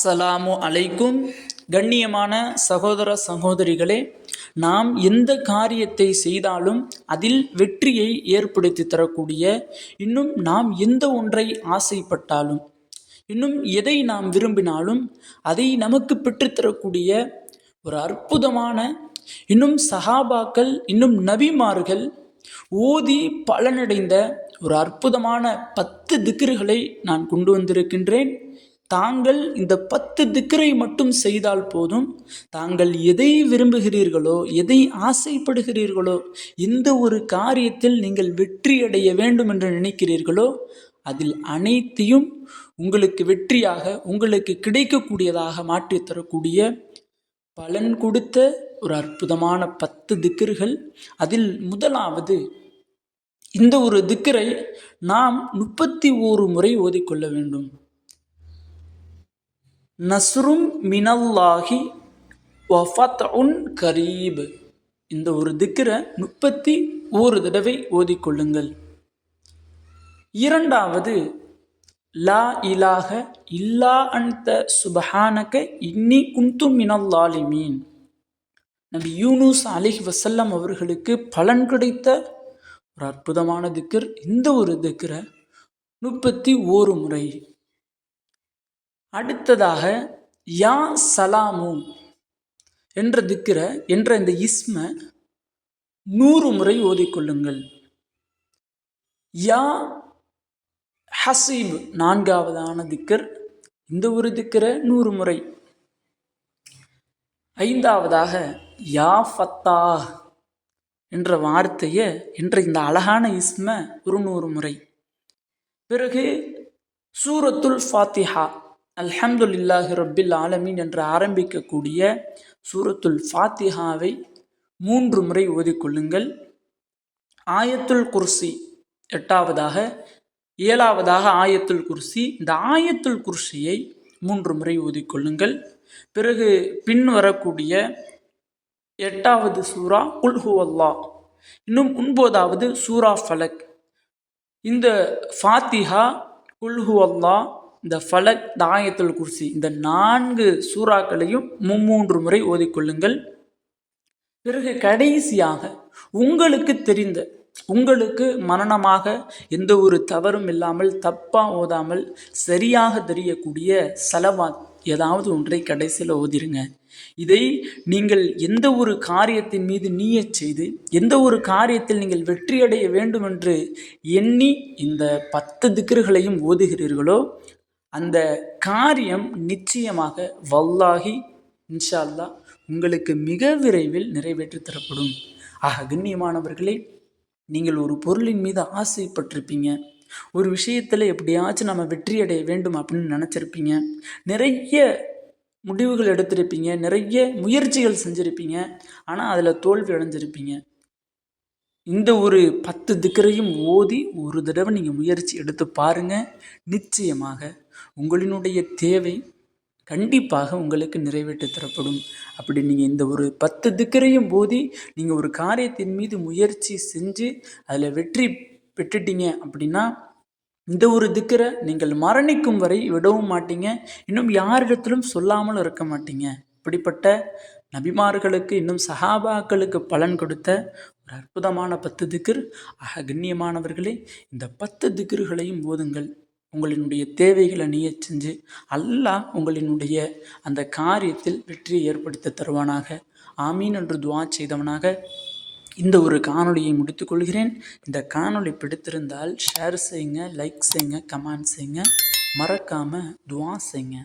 அஸ்ஸலாமு அலைக்கும். கண்ணியமான சகோதர சகோதரிகளே நாம் எந்த காரியத்தை செய்தாலும் அதில் வெற்றியை ஏற்படுத்தி தரக்கூடிய இன்னும் நாம் எந்த ஒன்றை ஆசைப்பட்டாலும் இன்னும் எதை நாம் விரும்பினாலும் அதை நமக்கு பெற்றுத்தரக்கூடிய ஒரு அற்புதமான இன்னும் சஹாபாக்கள் இன்னும் நபிமார்கள் ஓதி பலனடைந்த ஒரு அற்புதமான பத்து திக்ருகளை நான் கொண்டு வந்திருக்கின்றேன். தாங்கள் இந்த பத்து திக்கரை மட்டும் செய்தால் போதும். தாங்கள் எதை விரும்புகிறீர்களோ எதை ஆசைப்படுகிறீர்களோ எந்த ஒரு காரியத்தில் நீங்கள் வெற்றி அடைய வேண்டும் என்று நினைக்கிறீர்களோ அதில் அனைத்தையும் உங்களுக்கு வெற்றியாக உங்களுக்கு கிடைக்கக்கூடியதாக மாற்றித்தரக்கூடிய பலன் கொடுத்த ஒரு அற்புதமான பத்து திக்கர்கள். அதில் முதலாவது இந்த ஒரு திக்கரை நாம் முப்பத்தி ஓரு முறை ஓதிக்கொள்ள வேண்டும். நஸ்ரும் மினல்லாஹி உன் கரீப். இந்த ஒரு திக்கரை முப்பத்தி ஒரு தடவை ஓதிக்கொள்ளுங்கள் இரண்டாவது லா இலாக இல்லா அந்த சுபஹானக இன்னி குந்து மினல்லாலிமீன் நபி யூனுஸ் அலிஹ் வசல்லம் அவர்களுக்கு பலன் கிடைத்த ஒரு அற்புதமான திக்கர் இந்த ஒரு திக்கரை முப்பத்தி ஓரு முறை. அடுத்ததாக யா சலாமு என்ற திக்கிற என்ற இந்த இஸ்ம நூறு முறை ஓதிக்கொள்ளுங்கள் யா ஹசீப் நான்காவதான திக்கர் இந்த ஒரு திக்கிற நூறு முறை. ஐந்தாவதாக யா ஃபத்தா என்ற வார்த்தையை என்ற இந்த அழகான இஸ்ம ஒரு நூறு முறை. பிறகு சூரத்துல் ஃபாத்திஹா அல்ஹம்துலில்லாஹி ரப்பில் ஆலமீன் என்று ஆரம்பிக்கக்கூடிய சூரத்துல் ஃபாத்திஹாவை மூன்று முறை ஓதிக்கொள்ளுங்கள். ஆயத்துல் குர்சி எட்டாவதாக ஏழாவதாக ஆயத்துல் குர்சி. இந்த ஆயத்துல் குர்சியை மூன்று முறை ஓதிக்கொள்ளுங்கள். பிறகு பின் வரக்கூடிய எட்டாவது சூரா குல்ஹுவல்லா அல்லா இன்னும் ஒன்பதாவது சூரா ஃபலக். இந்த ஃபாத்திஹா குல்ஹுவல்லா அல்லா இந்த ஃபலக் தாயத்துல் குர்சி இந்த நான்கு சூறாக்களையும் மும்மூன்று முறை ஓதிக்கொள்ளுங்கள். பிறகு கடைசியாக உங்களுக்கு தெரிந்த உங்களுக்கு மரணமாக எந்த ஒரு தவறும் இல்லாமல் தப்பாக ஓதாமல் சரியாக தெரியக்கூடிய செலவாத் ஏதாவது ஒன்றை கடைசியில் ஓதிருங்க. இதை நீங்கள் எந்த ஒரு காரியத்தின் மீது நீய செய்து எந்த ஒரு காரியத்தில் நீங்கள் வெற்றியடைய வேண்டும் என்று எண்ணி இந்த பத்து திக்கர்களையும் ஓதுகிறீர்களோ அந்த காரியம் நிச்சயமாக வல்லாகி இன்ஷா அல்லா உங்களுக்கு மிக விரைவில் நிறைவேற்றி தரப்படும். ஆக கண்ணியமானவர்களே நீங்கள் ஒரு பொருளின் மீது ஆசைப்பட்டிருப்பீங்க. ஒரு விஷயத்தில் எப்படியாச்சும் நம்ம வெற்றி அடைய வேண்டும் அப்படின்னு நினச்சிருப்பீங்க. நிறைய முடிவுகள் எடுத்திருப்பீங்க நிறைய முயற்சிகள் செஞ்சுருப்பீங்க. ஆனால் அதில் தோல்வி அடைஞ்சிருப்பீங்க. இந்த ஒரு பத்து திக்கரையும் ஓதி ஒரு தடவை நீங்கள் முயற்சி எடுத்து பாருங்கள் நிச்சயமாக உங்களினுடைய தேவை கண்டிப்பாக உங்களுக்கு நிறைவேற்றி தரப்படும். அப்படி நீங்கள் இந்த ஒரு பத்து திக்கரையும் போதி நீங்கள் ஒரு காரியத்தின் மீது முயற்சி செஞ்சு அதில் வெற்றி பெற்றுட்டீங்க அப்படின்னா இந்த ஒரு திக்கரை நீங்கள் மரணிக்கும் வரை விடவும் மாட்டீங்க. இன்னும் யாரிடத்திலும் சொல்லாமலும் இருக்க மாட்டீங்க. இப்படிப்பட்ட நபிமார்களுக்கு இன்னும் சஹாபாக்களுக்கு பலன் கொடுத்த ஒரு அற்புதமான பத்து திக்ர். ஆக கண்ணியமானவர்களே இந்த பத்து திக்ர்களையும் போதுங்கள் உங்களினுடைய தேவைகளை நீய செஞ்சு அல்லாஹ் உங்களினுடைய அந்த காரியத்தில் வெற்றியை ஏற்படுத்த தருவானாக. ஆமீன் என்று துவா செய்தவனாக இந்த ஒரு காணொலியை முடித்துக்கொள்கிறேன் இந்த காணொலி பிடித்திருந்தால் ஷேர் செய்யுங்க லைக் செய்யுங்க கமெண்ட் செய்யுங்க. மறக்காமல் துவா செய்யுங்க.